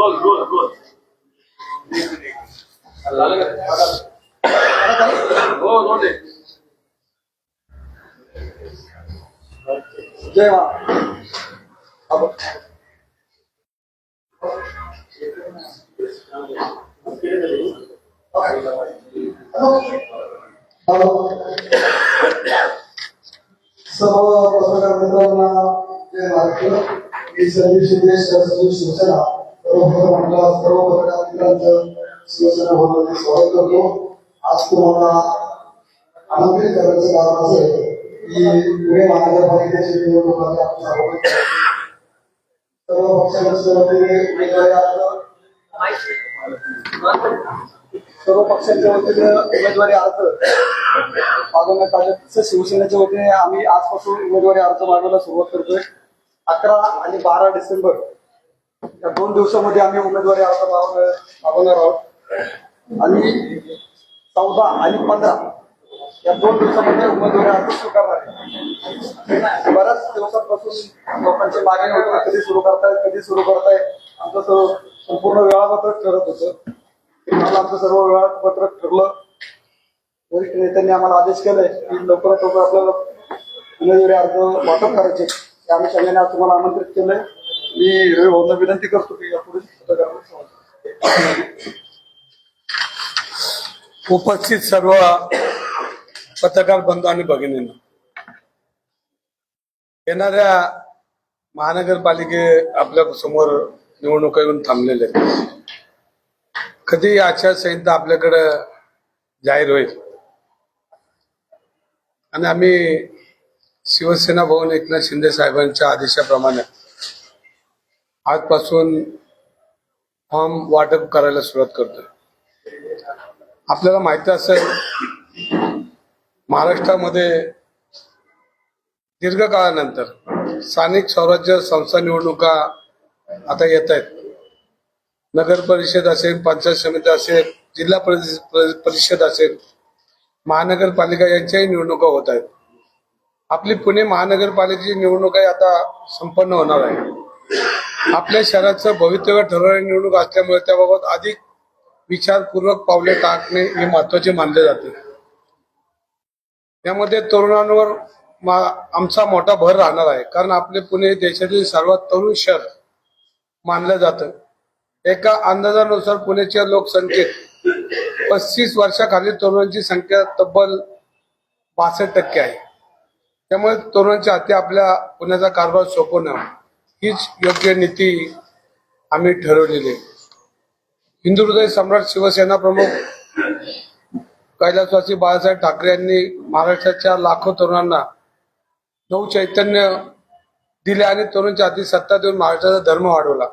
Role roll roll हो roll आहे. जय मा सर्व पत्रकार मित्रांना जय महाराष्ट्र मी संदीप शिंदे सहसचिव शिवसेना सर्वप्रथम आपल्या सर्व पत्रकार शिवसेना भवनामध्ये स्वागत करतो आज तुम्हाला आनंदित करायचं कारण असं की पुणे महानगरपालिकेची निवडणूक आपण सर्वांना सर्व पक्षांच्या वतीने उमेदवारी अर्ज सर्व पक्षांच्या वतीने उमेदवारी अर्ज मागवण्यात आले तसं शिवसेनेच्या वतीने आम्ही आजपासून उमेदवारी अर्ज मागवायला सुरुवात करतोय. अकरा आणि बारा डिसेंबर या दोन दिवसामध्ये आम्ही उमेदवारी अर्ज मागवणार आहोत. आणि चौदा आणि पंधरा या दोन दिवसामध्ये उमेदवारी अर्ज स्वीकारणार आहे. बऱ्याच दिवसांपासून लोकांची मागणी होती कधी सुरू करताय कधी सुरू करताय. आमचं सर्व संपूर्ण वेळापत्रक ठरत होतं. मला आमचं सर्व वेळापत्रक ठरलं. वरिष्ठ नेत्यांनी आम्हाला आदेश केलाय की लवकरात लवकर आपल्याला उमेदवारी अर्ज वाटप करायचे त्या अनुषंगाने आज तुम्हाला आमंत्रित केलंय. मी रवी विनंती करतो की यापुढे पत्रकारांना उपस्थित सर्व पत्रकार बंधू आणि भगिनींना येणाऱ्या महानगरपालिके आपल्यासमोर निवडणुका येऊन थांबलेले कधी आचारसंहिता आपल्याकडे जाहीर होईल. आणि आम्ही शिवसेना भवन एकनाथ शिंदे साहेबांच्या आदेशाप्रमाणे आजपासून फॉर्म वाटप करायला सुरुवात करतोय. आपल्याला माहिती असेल महाराष्ट्रामध्ये दीर्घकाळानंतर स्थानिक स्वराज्य संस्था निवडणुका आता येत आहेत नगर परिषद असेल पंचायत समिती असेल जिल्हा परिषद असेल महानगरपालिका यांच्याही निवडणुका होत आहेत. आपली पुणे महानगरपालिकेची निवडणूक आता संपन्न होणार आहे. आपल्या शहराचं भवितव्य ठरवणारी निवडणूक असल्यामुळे त्याबाबत अधिक विचारपूर्वक पावले टाकणे हे महत्त्वाचे मानले जाते. यामध्ये तरुणांवर आमचा मोठा भर राहणार आहे. कारण आपले पुणे देशातील सर्वात तरुण शहर मानलं जातं. एका अंदाजानुसार पुण्याच्या लोकसंख्येत पस्तीस वर्षाखालील तरुणांची संख्या तब्बल बासष्ट टक्के आहे. त्यामुळे तरुणांच्या हाती आपल्या पुण्याचा कारभार सोपवणं हीच योग्य नीती आम्ही ठरवलेली आहे. हिंदू हृदय सम्राट शिवसेना प्रमुख कैलासवासी बाळासाहेब ठाकरे यांनी महाराष्ट्राच्या लाखो तरुणांना नऊ चैतन्य दिले आणि तरुणच्या हाती सत्ता देऊन महाराष्ट्राचा धर्म वाढवला.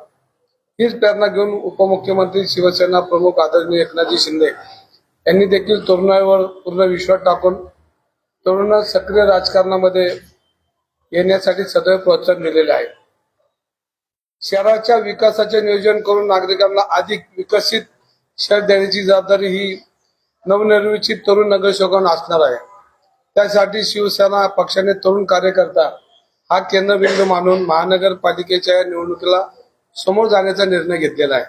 हीच प्रेरणा घेऊन उपमुख्यमंत्री शिवसेना प्रमुख आदरणीय एकनाथजी शिंदे यांनी देखील तरुणावर पूर्ण विश्वास टाकून तरुणांना सक्रिय राजकारणामध्ये येण्यासाठी सदैव प्रोत्साहन दिलेले आहे. शहराच्या विकासाचे नियोजन करून नागरिकांना अधिक विकसित शहर देण्याची जबाबदारी ही नवनिर्मित तरुण नगरसेवकांना असणार आहे. त्यासाठी शिवसेना पक्षाने तरुण कार्यकर्ता हा केंद्रबिंदू मानून महानगरपालिकेच्या या निवडणुकीला समोर जाण्याचा निर्णय घेतलेला आहे.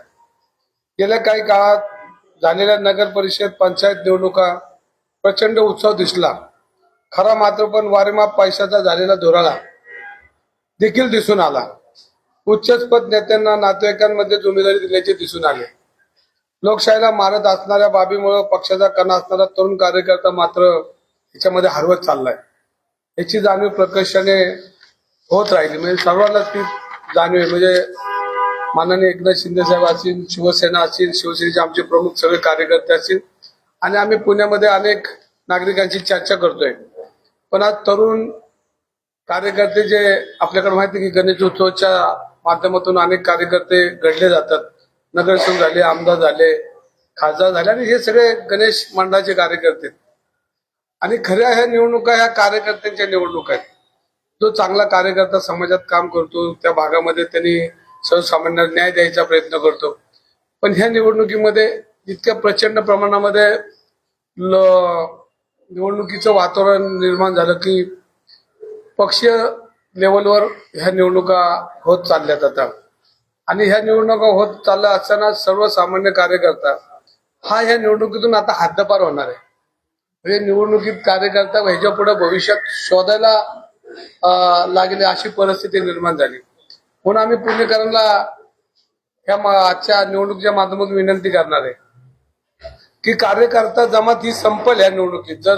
गेल्या काही काळात झालेल्या नगर परिषद पंचायत निवडणुका प्रचंड उत्सव दिसला. खरा मात्र पण वारेमाप पैशाचा झालेला धोराळा देखील दिसून आला. उच्चस्पद नेत्यांना नातेवाईकांमध्ये जुमेदारी दिल्याचे दिसून आले. लोकशाहीला मारत असणाऱ्या बाबीमुळे पक्षाचा कणा असणारा तरुण कार्यकर्ता मात्र याच्यामध्ये हरवत चाललाय. याची जाणीव प्रकर्षाने होत राहिली. म्हणजे सर्वांना ती जाणीव आहे. म्हणजे माननीय एकनाथ शिंदे साहेब असतील शिवसेना असतील शिवसेनेचे आमचे प्रमुख सगळे कार्यकर्ते असतील. आणि आम्ही पुण्यामध्ये अनेक नागरिकांची चर्चा करतोय. पण आज तरुण कार्यकर्ते जे आपल्याकडे माहिती आहे की गणेश उत्सवाच्या माध्यमातून अनेक कार्यकर्ते घडले जातात. नगरसेवक झाले आमदार झाले खासदार झाले आणि हे सगळे गणेश मंडळाचे कार्यकर्ते आणि खऱ्या ह्या निवडणुका ह्या कार्यकर्त्यांच्या निवडणुका आहेत. जो चांगला कार्यकर्ता समाजात काम करतो त्या भागामध्ये त्यांनी सर्वसामान्य न्याय द्यायचा प्रयत्न करतो. पण ह्या निवडणुकीमध्ये इतक्या प्रचंड प्रमाणामध्ये ल- निवडणुकीचं वातावरण निर्माण झालं की पक्षीय लेवलवर ह्या निवडणुका होत चालल्यात आता. आणि ह्या निवडणुका होत चालल्या असताना सर्वसामान्य कार्यकर्ता हा ह्या निवडणुकीतून आता हद्दपार होणार आहे. म्हणजे निवडणुकीत कार्यकर्ता ह्याच्या पुढे भविष्यात शोधायला लागले लागेल अशी परिस्थिती निर्माण झाली. म्हणून आम्ही पुणेकरांना ह्या आजच्या निवडणुकीच्या माध्यमातून विनंती करणार आहे. की कार्यकर्ता जमात ही संपल या निवडणुकीत. जर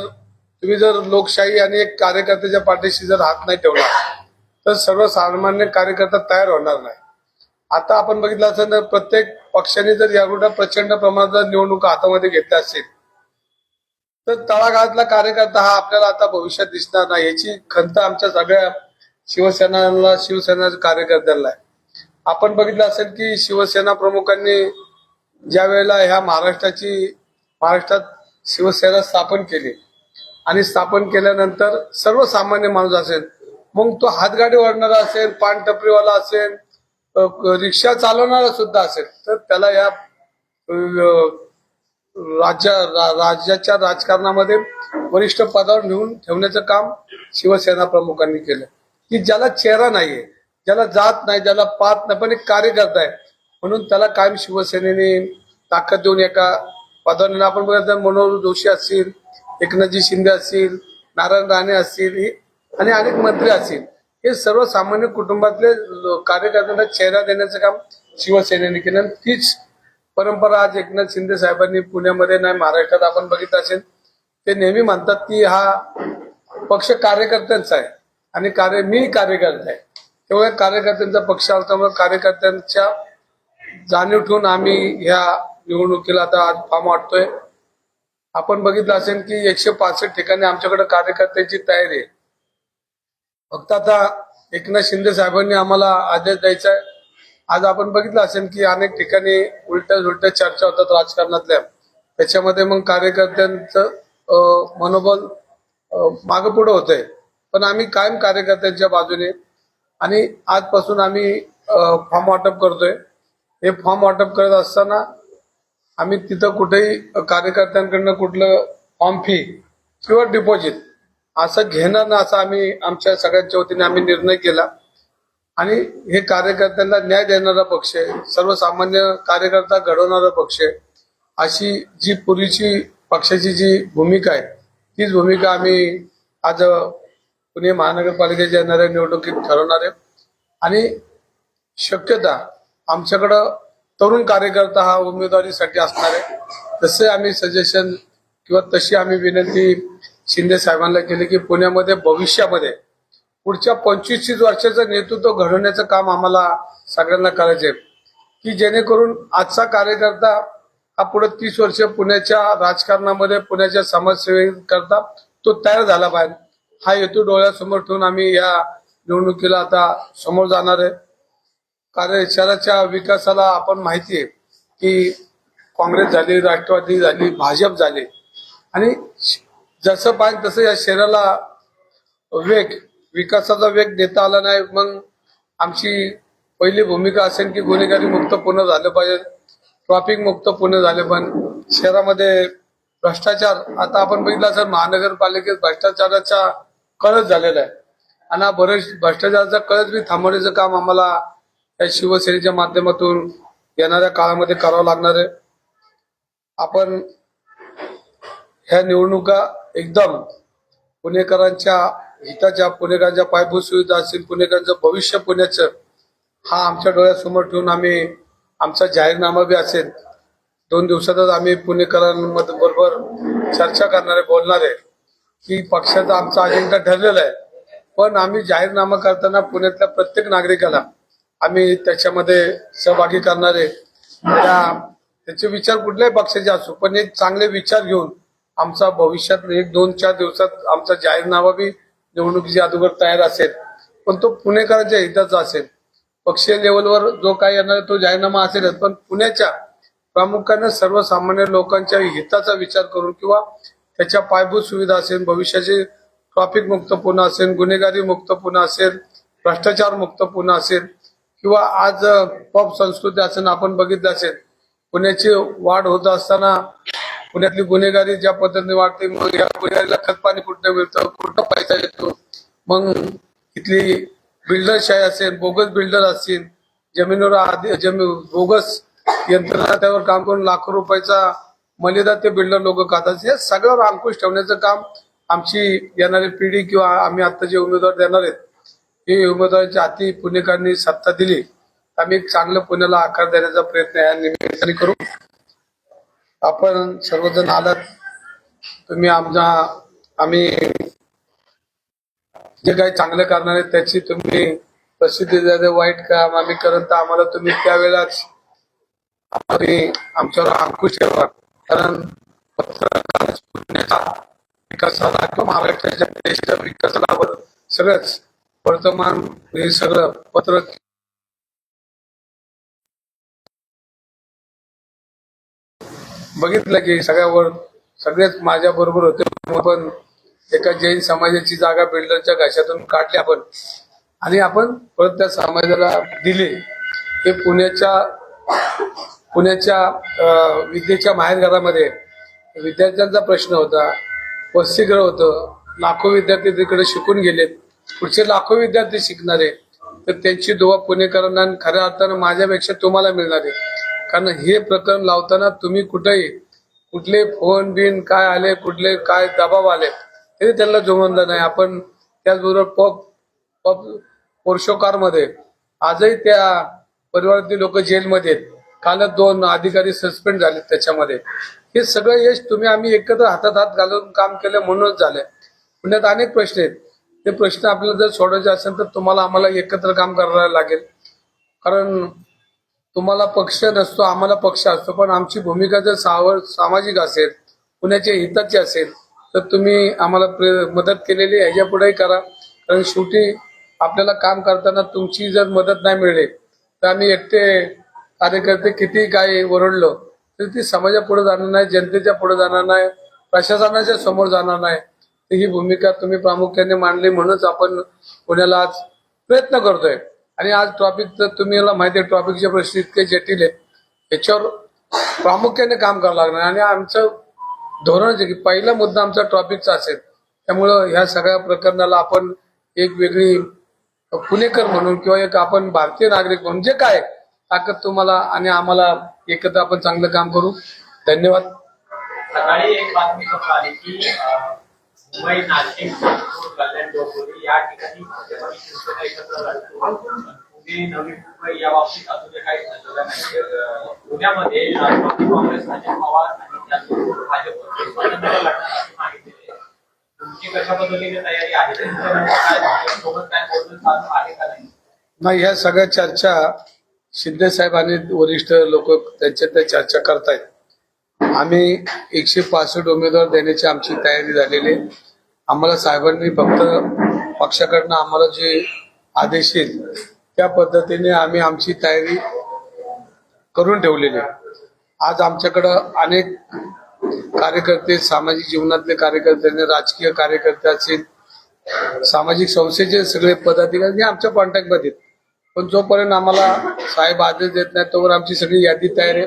तुम्ही जर लोकशाही आणि एक कार्यकर्त्याच्या पाठीशी जर हात नाही ठेवला तर सर्वसामान्य कार्यकर्ता तयार होणार नाही. आता आपण बघितलं असेल तर प्रत्येक पक्षाने जर यावेळी प्रचंड प्रमाणात जर निवडणुका हातामध्ये घेतल्या असतील तर तळागाळातला कार्यकर्ता हा आपल्याला आता भविष्यात दिसणार नाही. याची खंत आमच्या सगळ्या शिवसेनाला शिवसेना कार्यकर्त्यांना आहे. आपण बघितलं असेल की शिवसेना प्रमुखांनी ज्या वेळेला ह्या महाराष्ट्राची महाराष्ट्रात शिवसेना स्थापन केली आणि स्थापन केल्यानंतर सर्वसामान्य माणूस असेल मग तो हातगाडी ओढणारा असेल पान टपरीवाला असेल रिक्षा चालवणारा सुद्धा असेल तर त्याला या राज्या राज्याच्या राजकारणामध्ये वरिष्ठ पदावर नेऊन ठेवण्याचं काम शिवसेना प्रमुखांनी केलं. की ज्याला चेहरा नाहीये ज्याला जात नाही ज्याला पात नाही पण एक कार्यकर्ता आहे म्हणून त्याला कायम शिवसेनेने ताकद देऊन एका पदावर आपण बघत मनोहर जोशी असतील एकनाथजी शिंदे असतील नारायण राणे असतील आणि अनेक मंत्री असतील. हे सर्वसामान्य कुटुंबातले कार्यकर्त्यांना चेहरा देण्याचं काम शिवसेनेने केलं आणि तीच परंपरा आज एकनाथ शिंदे साहेबांनी पुण्यामध्ये नाही महाराष्ट्रात आपण बघितलं असेल ते नेहमी म्हणतात की हा पक्ष कार्यकर्त्यांचा आहे आणि कार्य मी कार्यकर्ता आहे. तेव्हा कार्यकर्त्यांचा पक्ष असल्यामुळे कार्यकर्त्यांच्या जाणीव ठेवून आम्ही ह्या निवडणुकीला आता आज फॉर्म वाटतोय. आपण बघितलं असेल की एकशे पासष्ट ठिकाणी आमच्याकडे कार्यकर्त्यांची तयारी आहे. फक्त आता एकनाथ शिंदे साहेबांनी आम्हाला आदेश द्यायचा आहे आज आपण बघितलं असेल की अनेक ठिकाणी उलट्या उलट्या चर्चा होतात राजकारणातल्या. त्याच्यामध्ये मग कार्यकर्त्यांचं मनोबल मागं पुढे होत आहे पण आम्ही कायम कार्यकर्त्यांच्या बाजूने आणि आजपासून आम्ही फॉर्म वाटप करतोय. हे फॉर्म वाटप करत असताना आम्ही तिथं कुठेही कार्यकर्त्यांकडनं कुठलं फॉर्म फी किंवा डिपॉझिट असं घेणार ना असा आम्ही आमच्या सगळ्यांच्या वतीने आम्ही निर्णय केला. आणि हे कार्यकर्त्यांना न्याय देणारा पक्ष आहे सर्वसामान्य कार्यकर्ता घडवणारा पक्ष आहे. अशी जी पूर्वीची पक्षाची जी भूमिका आहे तीच भूमिका आम्ही आज पुणे महानगरपालिकेच्या येणाऱ्या निवडणुकीत ठरवणार आहे. आणि शक्यता आमच्याकडं तरुण कार्यकर्ता हा उमेदवारीसाठी असणार आहे. तसे आम्ही सजेशन किंवा तशी आम्ही विनंती शिंदे साहेबांना केले की पुण्यामध्ये भविष्यामध्ये पुढच्या पंचवीस तीस वर्षाचं नेतृत्व घडवण्याचं काम आम्हाला सगळ्यांना करायचे की जेणेकरून आजचा कार्यकर्ता हा पुढे तीस वर्ष पुण्याच्या राजकारणामध्ये पुण्याच्या समाजसेवेकरता तो तयार झाला पाहिजे. हा हेतू डोळ्यासमोर ठेवून आम्ही या निवडणुकीला आता समोर जाणार आहे. कारण शहराच्या विकासाला आपण माहिती आहे की काँग्रेस झाली राष्ट्रवादी झाली भाजप झाली. आणि जसं पाहिजे तसं या शहराला वेग विकासाचा वेग देता आला नाही. मग आमची पहिली भूमिका असेल की गुन्हेगारी मुक्त पुणे झालं पाहिजे. ट्रॉफिक मुक्त पुणे झाले पण शहरामध्ये भ्रष्टाचार आता आपण बघितलं असेल महानगरपालिकेत भ्रष्टाचाराचा कळस झालेला आहे. आणि हा बरेच भ्रष्टाचाराचा कळस बी थांबवण्याचं काम आम्हाला या शिवसेनेच्या माध्यमातून येणाऱ्या काळामध्ये करावं लागणार आहे. आपण ह्या निवडणुका एकदम पुणेकरांच्या हिताच्या पुणेकरांच्या पायाभूत सुविधा असतील पुणेकरांचं भविष्य पुण्याचं हा आमच्या डोळ्यासमोर ठेवून आम्ही आमचा जाहीरनामा बी असेल. दोन दिवसातच आम्ही पुणेकरांमध्ये बरोबर चर्चा करणारे बोलणार आहे की पक्षाचा आमचा अजेंडा ठरलेला आहे. पण आम्ही जाहीरनामा करताना पुण्यातल्या प्रत्येक नागरिकाला आम्ही त्याच्यामध्ये सहभागी करणार. आहे त्या त्याचे विचार कुठल्याही पक्षाचे असो पण एक चांगले विचार घेऊन आमचा भविष्यात एक दोन चार दिवसात आमचा जाहीरनामा बी निवडणुकीच्या अगोदर तयार असेल. पण तो पुणेकरांच्या हिताचा असेल. पक्षीय लेवलवर जो काही येणार तो जाहीरनामा असेलच. पण पुण्याच्या प्रामुख्याने सर्वसामान्य लोकांच्या हिताचा विचार करून किंवा त्याच्या पायाभूत सुविधा असेल भविष्याचे ट्रॉफिक मुक्त पुणे असेल गुन्हेगारी मुक्त पुणे असेल भ्रष्टाचार मुक्त पुणे असेल किंवा आज पॉप संस्कृती असेल आपण बघितलं असेल पुण्याची वाढ होत असताना पुण्यातली गुन्हेगारी ज्या पद्धतीने वाढते मग या गुन्हेगारीला खतपाणी कुठं मिळतं? कुठं पैसा येतो? मग इथली बिल्डरशाही असेल बोगस बिल्डर असतील जमिनीवर आधी जमीन बोगस यंत्रणा त्यावर काम करून लाखो रुपयाचा मलिदा ते बिल्डर लोक खातात. हे सगळ्यावर अंकुश ठेवण्याचं काम आमची येणारी पिढी किंवा आम्ही आता जे उमेदवार देणार आहेत हे उमेदवारांच्या हाती पुणेकरांनी सत्ता दिली. तर आम्ही एक चांगलं पुण्याला आकार देण्याचा प्रयत्न या निमित्ताने करू. आपण सर्वजण आलात. तुम्ही आमच्या आम्ही जे काही चांगलं करणार आहे त्याची तुम्ही प्रसिद्धी द्या. वाईट काम आम्ही करत तर आम्हाला तुम्ही त्यावेळेलाच आम्ही आमच्यावर अंकुश ठेवा. कारण पत्रकार विकासाला किंवा महाराष्ट्राच्या देशाच्या विकासाला सगळंच वर्तमान हे सगळं पत्र बघितलं की सगळ्यावर सगळेच माझ्या बरोबर होते. आपण एका जैन समाजाची जागा बिल्डरच्या घशातून काढली आपण. आणि आपण परत त्या समाजाला दिले. हे पुण्याच्या पुण्याच्या विद्येच्या माहेरघरामध्ये विद्यार्थ्यांचा प्रश्न होता. वसतिगृह होतं. लाखो विद्यार्थी तिकडे शिकून गेलेत. पुढचे लाखो विद्यार्थी शिकणारे. तर त्यांची दुवा पुणेकरांना खऱ्या अर्थानं माझ्यापेक्षा तुम्हाला मिळणार. आहे कारण हे प्रकरण लावताना तुम्ही कुठेही कुठले फोन बिन काय आले कुठले काय दबाव आले तरी त्यांना जुमवलं नाही. आपण त्याचबरोबर पब पब पोर्शोकारमध्ये आजही त्या परिवारातील लोक जेलमध्ये आहेत. दोन अधिकारी सस्पेंड झाले त्याच्यामध्ये. हे सगळं यश तुम्ही आम्ही एकत्र हातात हात घालून काम केलं म्हणूनच झालंय. पुण्यात अनेक प्रश्न आहेत. ते प्रश्न आपल्याला जर सोडवायचे असेल तर तुम्हाला आम्हाला एकत्र काम करायला लागेल. कारण तुम्हाला पक्ष नसतो आम्हाला पक्ष असतो. पण आमची भूमिका जर सावर सामाजिक असेल पुण्याच्या हिताची असेल तर तुम्ही आम्हाला प्रे- मदत केलेली ह्याच्या पुढेही करा. कारण शेवटी आपल्याला काम करताना तुमची जर मदत नाही मिळली तर आम्ही एकटे कार्यकर्ते किती काय ओरडलो तर ती समाजा पुढे जाणार नाही जनतेच्या पुढे जाणार नाही प्रशासनाच्या समोर जाणार नाही. ही भूमिका तुम्ही प्रामुख्याने मांडली म्हणूनच आपण पुण्याला आज प्रयत्न करतोय. आणि आज ट्रॉफिक तर तुम्हाला माहिती आहे ट्रॉफिकचे प्रश्न इतके जटिल आहेत. याच्यावर प्रामुख्याने काम करावं लागणार आणि आमचं धोरण जे की पहिला मुद्दा आमचा ट्रॉफिकचा असेल. त्यामुळं ह्या सगळ्या प्रकरणाला आपण एक वेगळी पुणेकर म्हणून किंवा एक आपण भारतीय नागरिक म्हणून जे काय ताकद तुम्हाला आणि आम्हाला एकत्र आपण चांगलं काम करू. धन्यवाद. सकाळी एक बातमी आली की मुंबई नाशिक नागपूर कल्याण डोंबिवली या ठिकाणी भाजप शिवसेना एकत्र लढतो पुणे नवी मुंबई या बाबतीत अजून काही झालेलं नाही. पुण्यामध्ये राष्ट्रवादी काँग्रेस अजित पवार आणि त्याचबरोबर भाजप स्वतंत्र लढण्यासाठी माहिती तुमची कशा पद्धतीने तयारी आहे? सोबत काय बोलणं चालू आहे का नाही? नाही ह्या सगळ्या चर्चा शिंदे साहेब आणि वरिष्ठ लोक त्यांच्या त्या चर्चा करतायत. आम्ही एकशे पासष्ट उमेदवार देण्याची आमची तयारी झालेली आहे. आम्हाला साहेबांनी फक्त पक्षाकडनं आम्हाला जे आदेश येईल त्या पद्धतीने आम्ही आमची तयारी करून ठेवलेली आज आमच्याकडं अनेक कार्यकर्ते सामाजिक जीवनातले कार्यकर्ते राजकीय कार्यकर्ते असतील सामाजिक संस्थेचे सगळे पदाधिकारी हे आमच्या कॉन्टॅक्टमध्ये आहेत. पण जोपर्यंत आम्हाला साहेब आदेश देत नाही तोवर आमची सगळी यादी तयार आहे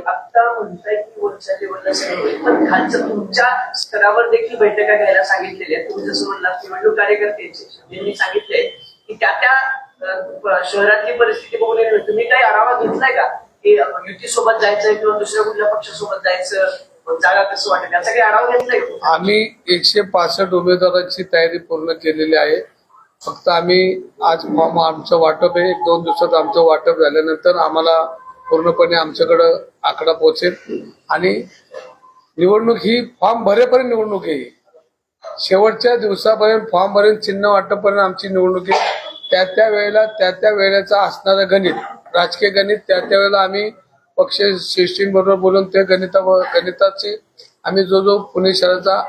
वरच्या लेवलला सगळं होईल. पण खालचं तुमच्या स्तरावर देखील बैठका घ्यायला सांगितलेल्या आहेत. तुम्ही जसं म्हणला निवडणूक कार्यकर्त्यांचे यांनी सांगितलंय की त्या त्या शहरातली परिस्थिती बघून तुम्ही काही आढावा घेतलाय का? की युती सोबत जायचं किंवा दुसऱ्या कुठल्या पक्षासोबत जायचं जागा कसं वाटेल? याचा काही आढावा घेतलाय आम्ही एकशे पासष्ट उमेदवारांची तयारी पूर्ण केलेली आहे. फक्त आम्ही आज फॉर्म आमचं वाटप आहे. एक दोन दिवसात आमचं वाटप झाल्यानंतर आम्हाला पूर्णपणे आमच्याकडं आकडा पोहोचेल. आणि निवडणूक ही फॉर्म भरेपर्यंत निवडणूक आहे. शेवटच्या दिवसापर्यंत फॉर्म भरेल चिन्ह वाटपर्यंत आमची निवडणूक आहे. त्या त्या वेळेला त्या त्या वेळेचा असणारं गणित राजकीय गणित त्या त्या वेळेला आम्ही पक्ष शिष्टींबरोबर बोलून ते गणिता गणिताचे आम्ही जो जो पुणे शहराचा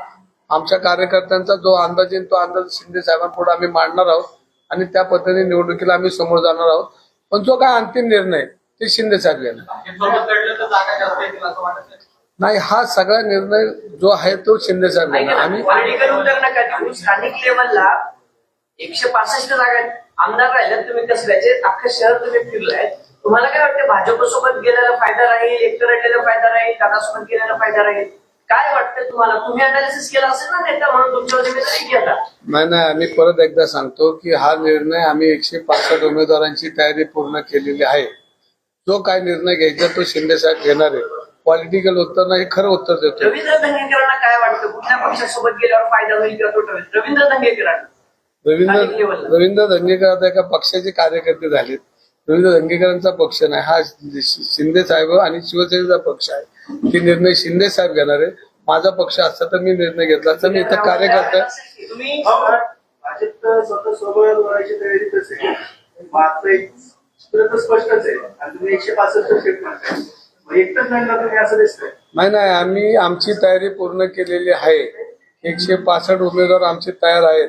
आमच्या कार्यकर्त्यांचा जो अंदाज येईल तो अंदाज शिंदे साहेबांपुढे आम्ही मांडणार आहोत. आणि त्या पद्धतीने निवडणुकीला आम्ही समोर जाणार आहोत. पण जो काय अंतिम निर्णय ते शिंदे साहेब घेणार भाजपसोबत नाही हा सगळा निर्णय जो आहे तो शिंदे साहेब घेणार आम्ही स्थानिक लेवलला एकशे पासष्ट जागा आमदार राहिल्यात तुम्ही कसल्याचे अख्खं शहर तुम्ही फिरलाय. तुम्हाला काय वाटतं भाजप सोबत गेलेला फायदा राहील एकटं राहिलेला फायदा राहील दादासोबत गेलेला फायदा राहील? काय वाटतं तुम्हाला? तुम्ही अनालिसिस केला असेल ना नेता म्हणून तुमच्यावर नाही नाही आम्ही परत एकदा सांगतो की हा निर्णय आम्ही एकशे पासष्ट उमेदवारांची तयारी पूर्ण केलेली आहे. जो काय निर्णय घ्यायचा तो शिंदे साहेब घेणार आहे. पॉलिटिकल उत्तर नाही खरं उत्तर देतो. रवींद्र धंगेकरांना काय वाटतं? कुठल्या पक्षासोबत गेल्यावर फायदा होईल किंवा तोटा होईल? रवींद्र धंगेकरांना रवींद्र. रवींद्र धंगेकर आता एका पक्षाचे कार्यकर्ते झालेत. रवींद्र धंगेकरांचा पक्ष नाही. हा शिंदे साहेब आणि शिवसेनेचा पक्ष आहे. ते निर्णय शिंदे साहेब घेणार आहे माझा पक्ष असता तर मी निर्णय घेतला. असता मी इथं कार्यकर्ता. तुम्ही भाजप स्वतः तयारी तर स्पष्टच आहे. आणि तुम्ही एकशे पासष्ट म्हणताय मग एकटंच तुम्ही असं दिसतंय. नाही नाही आम्ही आमची तयारी पूर्ण केलेली आहे. एकशे पासष्ट उमेदवार आमचे तयार आहेत.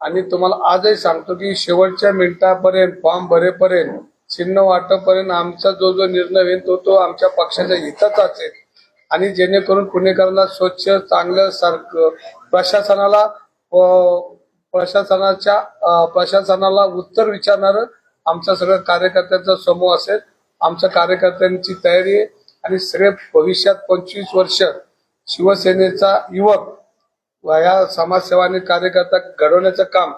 आणि तुम्हाला आजही सांगतो की शेवटच्या मिनिटापर्यंत फॉर्म भरेपर्यंत चिन्ह वाटपर्यंत आमचा जो जो निर्णय होईल तो तो आमच्या पक्षाच्या हिताचा असेल. आणि जेणेकरून पुणेकरांना स्वच्छ चांगलं सारखं प्रशासनाला प्रशासनाच्या प्रशासनाला उत्तर विचारणारं आमचा सगळं कार्यकर्त्यांचा समूह असेल आमच्या कार्यकर्त्यांची तयारी आहे. आणि सगळे भविष्यात पंचवीस वर्ष शिवसेनेचा युवक या समाजसेवाने कार्यकर्ता घडवण्याचं काम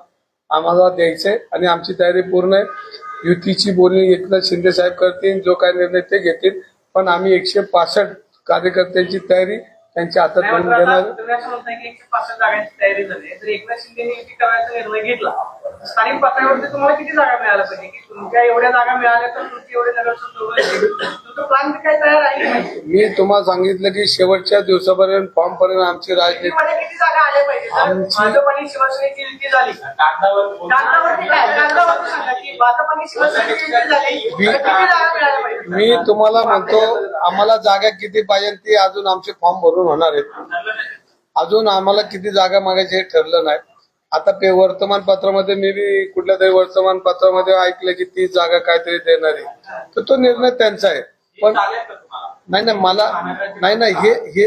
आम्हाला द्यायचंय आणि आमची तयारी पूर्ण आहे. युतीची बोलणी एकनाथ शिंदे साहेब करतील जो काय निर्णय ते घेतील. पण आम्ही एकशे पासष्ट कार्यकर्त्यांची तयारी त्यांच्या हातात करून देणार. आता तुम्ही असं म्हणताय की एकशे पासष्ट जागांची तयारी झाली. आहे. तर एकनाथ शिंदेने युती करायचा निर्णय घेतला स्थानिक पातळीवरती तुम्हाला किती जागा मिळाल्या पाहिजे? की तुमच्या एवढ्या जागा मिळाल्या तर तुमची एवढे नगरसेवक निवडून येतील. तुमचं प्लॅन काय तयार आहे? की नाही? मी तुम्हाला सांगितलं की शेवटच्या दिवसापर्यंत फॉर्म पर्यंत आमची राजनीती किती जागा आल्या पाहिजे? भाजप आणि शिवसेनेची युती झाली. भाजप आणि शिवसेनेची युती किती जागा मिळाल्या पाहिजे? मी तुम्हाला म्हणतो आम्हाला जागा किती पाहिजे ती अजून आमचे फॉर्म भरून होणार आहेत. अजून आम्हाला किती जागा मागायची हे ठरलं नाही. आता पे वर्तमानपत्रामध्ये मी बी कुठल्या तरी वर्तमानपत्रामध्ये ऐकलं की ती जागा काहीतरी देणार. आहे तर तो निर्णय त्यांचा आहे. पण नाही नाही मला नाही नाही हे हे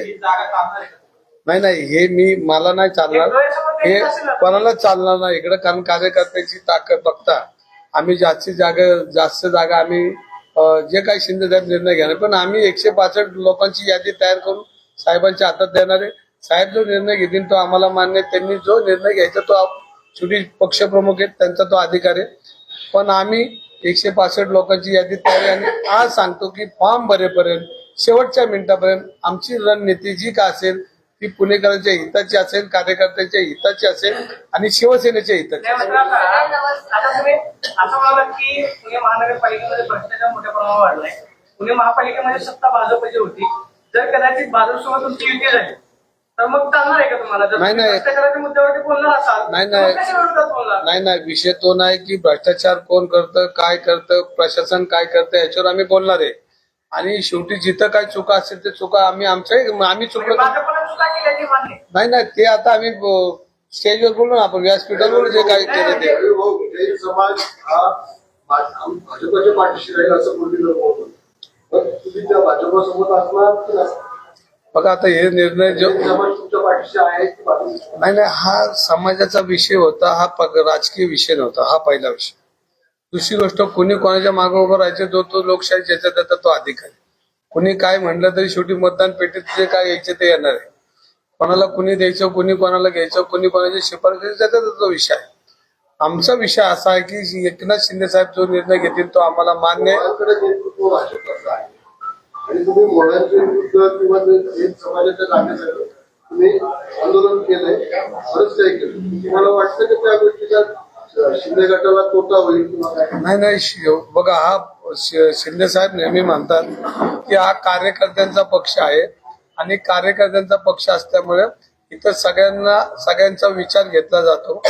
नाही नाही हे मी मला नाही चालणार. हे कोणाला चालणार नाही इकडे कारण कार्यकर्त्यांची ताकद बघता. आम्ही जास्तीत जागा जास्त जागा आम्ही जे काही शिंदे साहेब निर्णय घेणार पण आम्ही एकशे पासष्ट लोकांची यादी तयार करून साहेबांच्या हातात देणार आहे साहेब जो निर्णय घेतील तो आम्हाला मान्य आहे. त्यांनी जो निर्णय घ्यायचा तो छोटी शेवटी पक्षप्रमुख आहेत त्यांचा तो अधिकार आहे पण आम्ही एकशे पासष्ट लोकांची यादी तयारी आणि आज सांगतो की फॉर्म भरेपर्यंत शेवटच्या मिनिटापर्यंत आमची रणनीती जी का असेल ती पुणेकरांच्या हिताची असेल कार्यकर्त्यांच्या हिताची असेल आणि शिवसेनेच्या हिताची असेल. असं की पुणे महानगरपालिकेमध्ये भ्रष्टाचार मोठ्या प्रमाणावर वाढलाय पुणे महापालिकेमध्ये सत्ता भाजपची होती जर कदाचित भाजपसोबत तुमची युती झाली तर मग चालणार आहे का तुम्हाला? जर नाही, तुम्ही नाही. भ्रष्टाचाराच्या मुद्द्यावरती बोलणार असाल नाही, तर नाही. मग कशा विरोधात बोलणार? नाही नाही. विषय तो नाही की भ्रष्टाचार कोण करतं काय करतं प्रशासन काय करतं याच्यावर आम्ही बोलणार आहे. आणि शेवटी जिथं काय चुका असेल ते चुका आम्ही आमच्या आम्ही चुकलो केल्याची मान्य आहे. नाही नाही. ते आता आम्ही ब- स्टेजवर बोलू ना आपण व्यासपीठावर जे काय केलं ते. जैन समाज हा भा- आम- भाजपच्या पाठीशी राहील असं पूर्वी लोक बघा आता हे निर्णय जो बाजूला? नाही नाही हा समाजाचा विषय होता हा राजकीय विषय नव्हता हा पहिला विषय. दुसरी गोष्ट कुणी कोणाच्या मागे उभं राहायचे जो तो लोकशाही ज्याचा त्याचा तो अधिकार. आहे. कुणी काय म्हणलं तरी शेवटी मतदान पेटीत जे काय यायचे ते येणार आहे. कोणाला कुणी द्यायचं कुणी कोणाला घ्यायचं कुणी कोणाची शिफारस त्याचा तो विषय आहे. आमचा विषय असा आहे की एकनाथ शिंदे साहेब जो निर्णय घेतील तो आम्हाला मान्य आंदोलन केलंय तुम्हाला वाटतं की त्या गोष्टीचा शिंदे गटाला तोटा होईल किंवा काय? नाही नाही बघा हा शिंदे साहेब नेहमी म्हणतात की हा कार्यकर्त्यांचा पक्ष आहे आणि कार्यकर्त्यांचा पक्ष असल्यामुळे इथं सगळ्यांना सगळ्यांचा विचार घेतला जातो.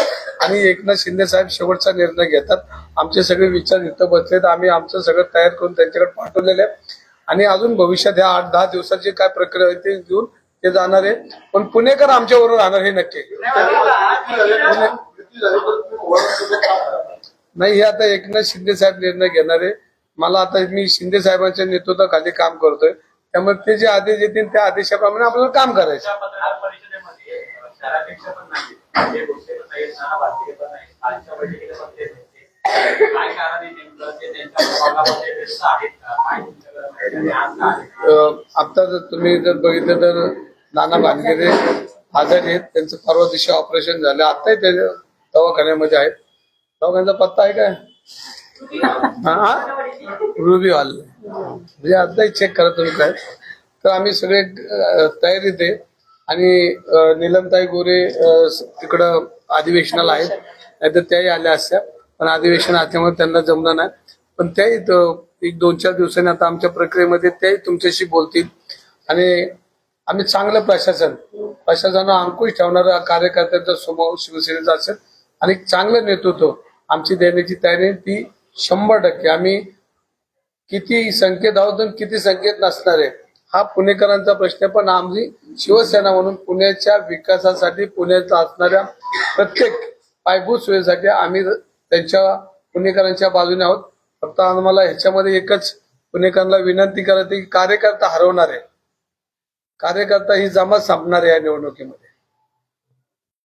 आणि एकनाथ शिंदे साहेब शेवटचा निर्णय घेतात. आमचे सगळे विचार इथं बसलेत. आम्ही आमचं सगळं तयार करून त्यांच्याकडे पाठवलेलं आहे. आणि अजून भविष्यात ह्या आठ दहा दिवसाची काय प्रक्रिया आहे ते घेऊन ते जाणार आहे. पण पुणेकर आमच्याबरोबर राहणार हे नक्की. नाही नाही हे आता एकनाथ शिंदे साहेब निर्णय घेणार आहे. मला आता मी शिंदे साहेबांच्या नेतृत्वाखाली काम करतोय. त्यामुळे ते जे आदेश येतील त्या आदेशाप्रमाणे आपल्याला काम करायचं त्या पण नाही जे गोष्टी पण नाही नाना भारतीय पण नाही कालच्या बैठकीला पण ते. काय कारण आहे नेमकं? ते त्यांच्या विभागामध्ये व्यस्त आहेत का? काय आता जर तुम्ही जर बघितलं तर नाना भानगिरे आजारी आहेत. त्यांचं परवा दिवशी ऑपरेशन झालं. आताही ते दवाखान्यामध्ये आहेत. दवाखान्याचा पत्ता आहे काय? हा? Ruby Hall. म्हणजे आताही चेक करा तुम्ही काय तर आम्ही सगळे तयारीत आहे. आणि निलमताई नीलमताई गोरे तिकडं अधिवेशनाला आहेत. नाहीतर त्याही आल्या असत्या. पण अधिवेशन असल्यामुळे त्यांना जमलं नाही. पण त्याही एक दोन चार दिवसांनी आता आमच्या प्रक्रियेमध्ये त्याही तुमच्याशी बोलतील. आणि आम्ही चांगलं प्रशासन प्रशासनावर अंकुश ठेवणारा कार्यकर्त्यांचा स्वभाव शिवसेनेचा असेल आणि चांगलं नेतृत्व आमची देण्याची तयारी ती शंभर टक्के आम्ही किती संख्येत आहोत आणि किती संख्येत नसणार आहे. हा पुणेकरांचा प्रश्न आहे. पण आम्ही शिवसेना म्हणून पुण्याच्या विकासासाठी पुण्यात असणाऱ्या प्रत्येक पायभूत सोयीसाठी आम्ही त्यांच्या पुणेकरांच्या बाजूने आहोत. फक्त आम्हाला ह्याच्यामध्ये एकच पुणेकरांना विनंती करायची की कार्यकर्ता हरवणार. आहे कार्यकर्ता ही जमात संपणार आहे या निवडणुकीमध्ये.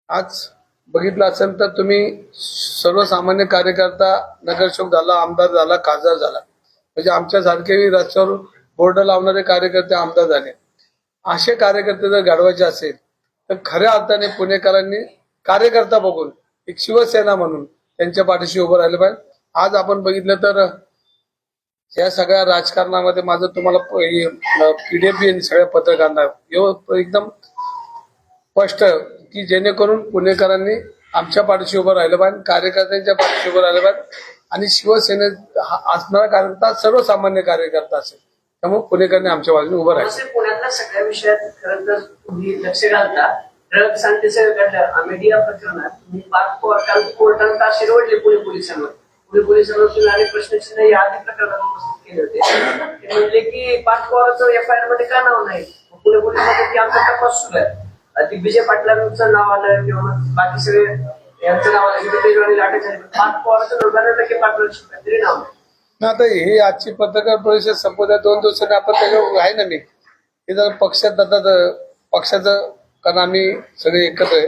आज बघितलं असेल तर तुम्ही सर्वसामान्य कार्यकर्ता नगरसेवक झाला आमदार झाला खासदार झाला. म्हणजे आमच्यासारखे रस्त्यावर बोर्ड लावणारे कार्यकर्ते आमदार झाले. असे कार्यकर्ते जर घडवायचे असेल तर खऱ्या अर्थाने पुणेकरांनी कार्यकर्ता बघून एक शिवसेना म्हणून त्यांच्या पाठीशी उभं राहिलं पाहिजे. आज आपण बघितलं तर या सगळ्या राजकारणामध्ये माझं तुम्हाला पीडीएफ येईल सगळ्या पत्रकारांना एव- एकदम स्पष्ट की जेणेकरून पुणेकरांनी आमच्या पाठीशी उभं राहिलं पाहिजे कार्यकर्त्यांच्या पाठीशी उभं राहिलं पाहिजे. आणि शिवसेनेत हा असणारा कार्यकर्ता सर्वसामान्य कार्यकर्ता असेल. त्यामुळे पुणेकरांनी आमच्या बाजूने उभं राहिलं. पुण्यातल्या सगळ्या विषयात खरं तर तुम्ही लक्ष घालता. ड्रग्स आणि त्याच्या घडल्या मीडिया प्रकरणात तुम्ही पाच कोर्ट- कोर्टानं तास शिरवडले पुणे पोलिसांवर. पुणे पोलिसांवर तुम्ही अनेक प्रश्नचिन्ह या आधी प्रकरणात उपस्थित केले होते. ते म्हणले की पाच पवाराचं एफ आय आरमध्ये का नाव नाही? पुणे पोलिसांमध्ये की आमचा तपास सुरू आहे. दिग्विजय पाटलांचं नाव आलं किंवा बाकी सगळे यांचं नाव आलं. की तेजवारीला अटक झाली. पाच पवाराचं नव्याण्णव टक्के पाटलांशी तरी नाव नाही. ना आता हे आजची पत्रकार परिषद संपवत्या दोन दिवसांनी आपण त्याच्यावर आहे ना मी. हे जर पक्षात आता पक्षाचं कारण आम्ही सगळे एकत्र आहे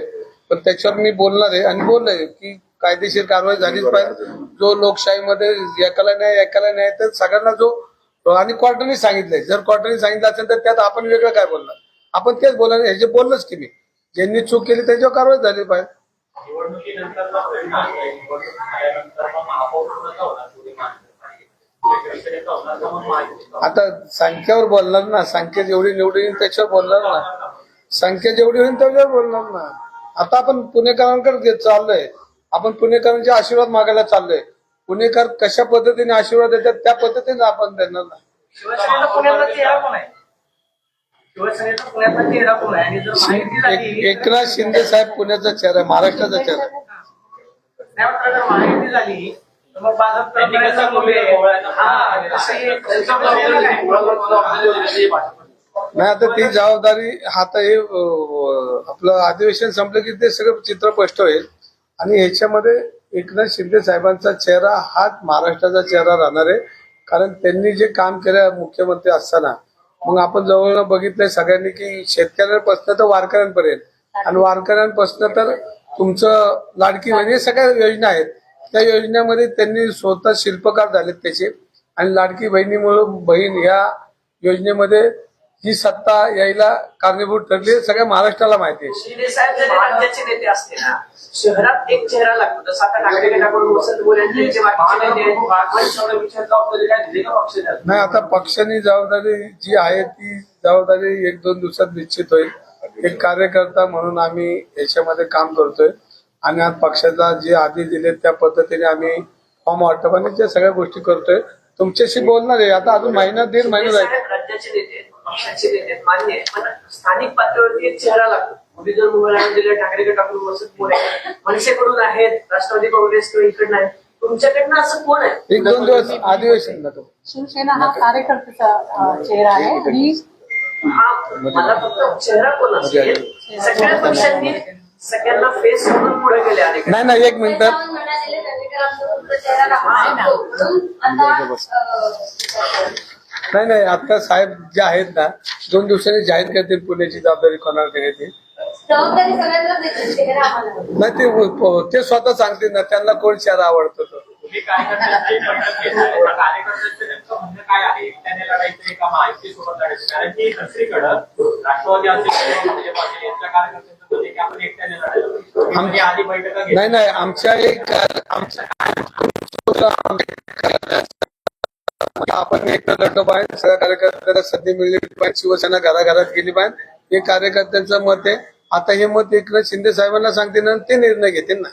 पण त्याच्यावर मी बोलणार आहे आणि बोललोय की कायदेशीर कारवाई झालीच पाहिजे. जो लोकशाहीमध्ये एकाला नाही एकाला नाही तर सगळ्यांना जो आणि कोर्टाने सांगितलंय. जर कोर्टाने सांगितलं असेल तर त्यात आपण वेगळं काय बोलणार? आपण तेच बोलणार ह्याचे बोललोच की मी. ज्यांनी चूक केली त्याच्यावर कारवाई झाली पाहिजे. आता संख्येवर बोलणार ना संख्या जेवढी निवडून येईल त्याच्यावर बोलणार ना. संख्या जेवढी होईल त्याच्यावर बोलणार ना. आता आपण पुणेकरांकडे चाललोय आपण पुणेकरांचे आशीर्वाद मागायला चाललोय. पुणेकर कशा पद्धतीने आशीर्वाद देतात त्या पद्धतीने आपण देणार ना. एकनाथ शिंदे साहेब पुण्याचा चेहरा महाराष्ट्राचा चेहरा हा हे-? नाही आता ती जबाबदारी आता हे आपलं अधिवेशन संपलं की ते सगळं चित्र स्पष्ट होईल आणि ह्याच्यामध्ये एकनाथ शिंदे साहेबांचा चेहरा हा महाराष्ट्राचा चेहरा राहणार आहे कारण त्यांनी जे काम केलं मुख्यमंत्री असताना मग आपण जवळ बघितलंय सगळ्यांनी की शेतकऱ्यांपासून तर वारकऱ्यांपर्यंत आणि वारकऱ्यांपासून तर तुमचं लाडकी म्हणजे हे सगळ्या योजना आहेत त्या योजनेमध्ये त्यांनी स्वतः शिल्पकार झालेत त्याचे. आणि लाडकी बहिणीमुळे बहीण या योजनेमध्ये जी सत्ता यायला कारणीभूत ठरली सगळ्या महाराष्ट्राला माहिती आहे. नेते असते ना शहरात एक चेहरा लागतो. जसं आता नाही आता पक्षाने जबाबदारी जी आहे ती जबाबदारी एक दोन दिवसात निश्चित होईल. एक कार्यकर्ता म्हणून आम्ही याच्यामध्ये काम करतोय. आणि आज पक्षाचा जे आदेश दिले त्या पद्धतीने आम्ही फॉर्म वाटप आणि त्या सगळ्या गोष्टी करतोय. तुमच्याशी बोलणार आहे. आता अजून महिना दीड महिना जाईल राज्याचे नेते आहेत, पक्षाचे नेते आहेत, मान्य आहे. पण स्थानिक पातळीवरती एक चेहरा लागतो. मुरलीधर मोहोळ दिले ठाकरे गटाकडून वसंत मोरे मनसेकडून आहेत. राष्ट्रवादी काँग्रेस किंवा इकडनं आहेत. तुमच्याकडनं असं कोण आहे? एक दोन दिवस अधिवेशन नको. शिवसेना हा कार्यकर्त्याचा चेहरा आहे. आणि हा मला फक्त चेहरा कोण असेल सगळ्या पक्षांनी सगळ्यांना फेस करून पुढे गेले अनेक नाही नाही एक मिनिट. नाही नाही आता साहेब जे आहेत ना दोन दिवसांनी जाहीर करतील पुण्याची जबाबदारी कोणाला देण्याची नाही ते ते स्वतः सांगतील ना त्यांना कोण चेहरा आवडतो तो राष्ट्रवादी नाही नाही आमच्या एक आपण एक लढलो पाहिजे सगळ्या कार्यकर्त्याला संधी मिळली पाहिजे शिवसेना घराघरात गेली पाहिजे. हे कार्यकर्त्यांचं मत आहे. आता हे मत एकनाथ शिंदे साहेबांना सांगतील ते निर्णय घेतील ना.